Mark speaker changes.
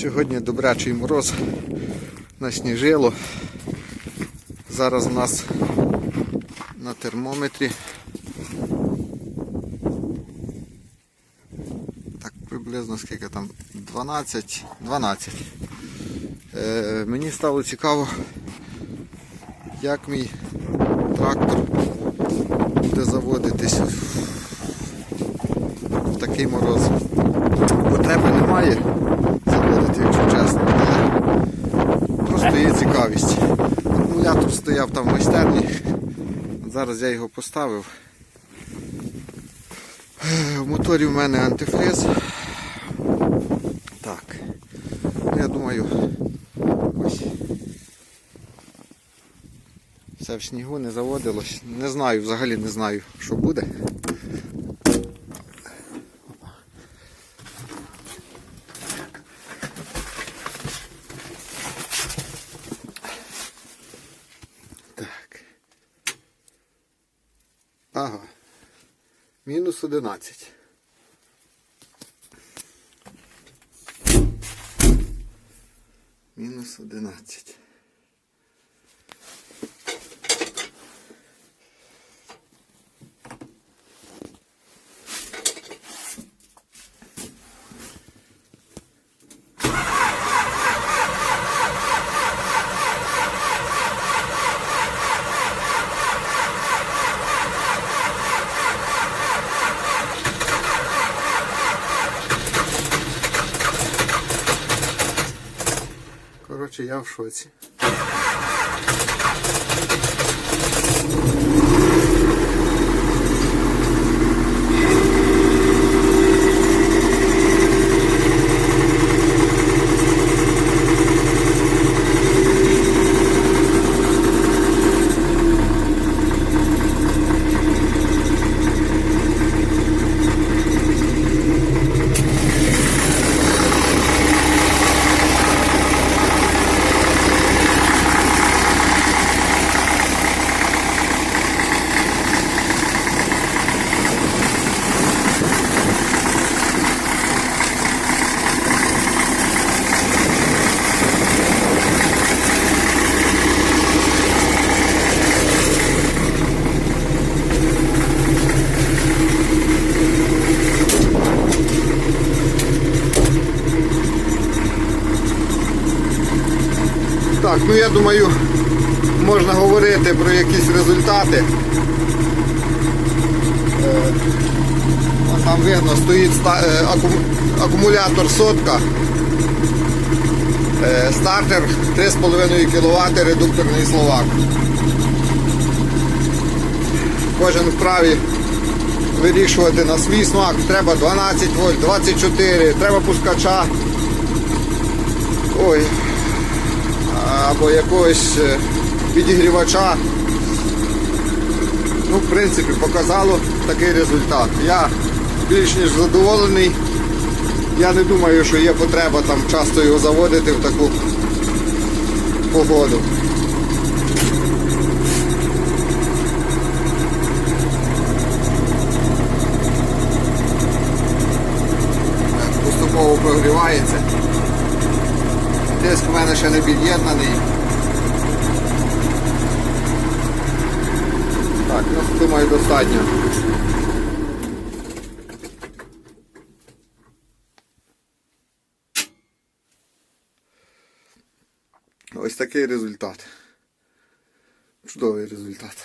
Speaker 1: Сьогодні добрячий мороз насніжило. Зараз у нас на термометрі так приблизно скільки там 12. 12. Е, мені стало цікаво, як мій трактор буде заводитись в такий мороз. Потреби немає заводити, якщо чесно, але просто є цікавість. Акумулятор стояв там в майстерні. Зараз я його поставив. В моторі в мене антифриз. Так. Ну, Я думаю, ось. Все в снігу не заводилось. Не знаю, взагалі не знаю, що буде. Ага. Мінус 11. Мінус 11. Коротше, я в шоці. Ну я думаю, можна говорити про якісь результати. Е, Там видно, стоїть е, акум- акумулятор сотка. Е, Стартер 3,5 кВт, редукторний словак. Кожен вправі вирішувати на свій смак. Треба 12 вольт, 24, треба пускача. Ой, або якогось е, підігрівача. Ну, в принципі, показало такий результат. Я більш ніж задоволений. Я не думаю, що є потреба там часто його заводити в таку погоду. Поступово прогрівається. Тиск в мене ще не під'єднаний. Так, ну думаю достатньо. Ось такий результат. Чудовий результат.